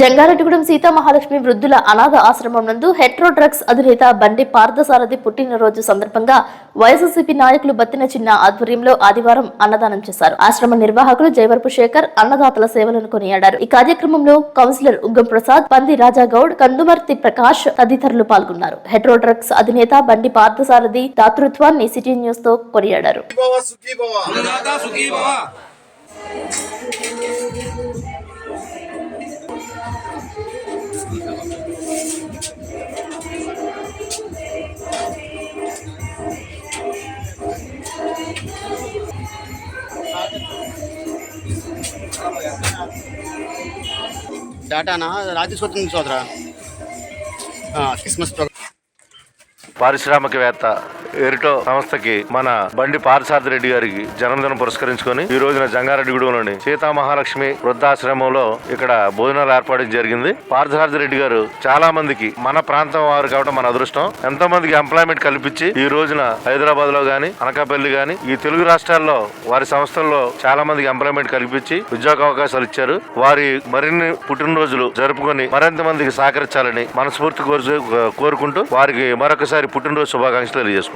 జంగారెడ్డిగూడెం సీతా మహాలక్ష్మి వృద్ధుల అనాథ ఆశ్రమం నందు హెట్రో డ్రగ్స్ అధినేత బండి పార్థసారథి పుట్టినరోజు సందర్భంగా వైఎస్ఆర్సీపీ నాయకులు బత్తిన చిన్న ఆధ్వర్యంలో ఆదివారం అన్నదానం చేశారు. ఆశ్రమ నిర్వాహకులు జయవరపు శేఖర్ అన్నదాతల సేవలను కొనియాడారు. ఈ కార్యక్రమంలో కౌన్సిలర్ ఉగ్గం ప్రసాద్ పంది రాజాగౌడ్ కందుమర్తి ప్రకాష్ తదితరులు పాల్గొన్నారు. హెట్రో డ్రగ్స్ అధినేత బండి పార్థసారథి దాతృత్వాన్ని సిటీ న్యూస్తో కొనియాడారు డాటానా రాత్రి సొత్తుంది సోదరా ఆ, క్రిస్మస్ ప్రోగ్రామ్ పారిశ్రామికవేత్త ఎరిటో సంస్థకి మన బండి పారసారథి రెడ్డి గారికి జన్మదినం పురస్కరించుకొని ఈ రోజున జంగారెడ్డిగూడెంలోని సీతా మహాలక్ష్మి వృద్ధాశ్రమంలో ఇక్కడ భోజనాలు ఏర్పాటు జరిగింది. పార్థసారథి రెడ్డి గారు చాలా మందికి మన ప్రాంతం వారు కావడం మన అదృష్టం. ఎంతో మందికి ఎంప్లాయ్మెంట్ కల్పించి ఈ రోజున హైదరాబాద్లో గాని అనకాపల్లి గాని ఈ తెలుగు రాష్ట్రాల్లో వారి సంస్థల్లో చాలా మందికి ఎంప్లాయ్మెంట్ కల్పించి ఉద్యోగ అవకాశాలు ఇచ్చారు. వారి మరిన్ని పుట్టినరోజులు జరుపుకొని మరింత మందికి సహకరించాలని మనస్ఫూర్తి కోరుకుంటూ వారికి మరొకసారి పుట్టినరోజు శుభాకాంక్షలు తెలియజేసుకుంటాం